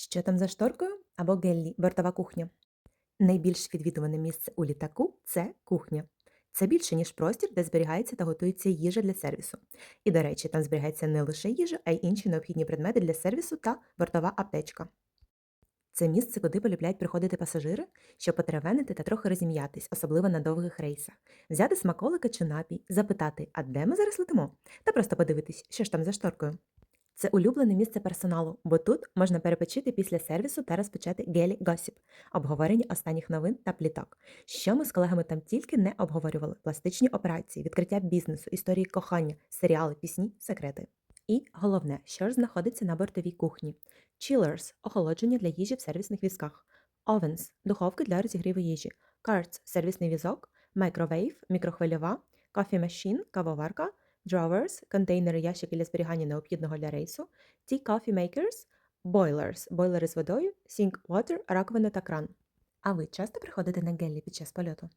Що там за шторкою або геллі, бортова кухня? Найбільш відвідуване місце у літаку це кухня. Це більше, ніж простір, де зберігається та готується їжа для сервісу. І, до речі, там зберігається не лише їжа, а й інші необхідні предмети для сервісу та бортова аптечка. Це місце, куди полюбляють приходити пасажири, щоб потеревенити та трохи розім'ятись, особливо на довгих рейсах, взяти смаколика чи напій, запитати, а де ми зараз летимо, та просто подивитись, що ж там за шторкою. Це улюблене місце персоналу, бо тут можна перепочити після сервісу та розпочати гелі госіп, обговорення останніх новин та пліток. Що ми з колегами там тільки не обговорювали: пластичні операції, відкриття бізнесу, історії кохання, серіали, пісні, секрети. І головне, що ж знаходиться на бортовій кухні: chillers – охолодження для їжі в сервісних візках, ovens – духовки для розігріву їжі, carts – сервісний візок, microwave – мікрохвильова, coffee machine – кавоварка, drawers – контейнери ящики для зберігання необхідного для рейсу, tea coffee makers, boilers – бойлери з водою, sink water – раковина та кран. А ви часто приходите на геллі під час польоту?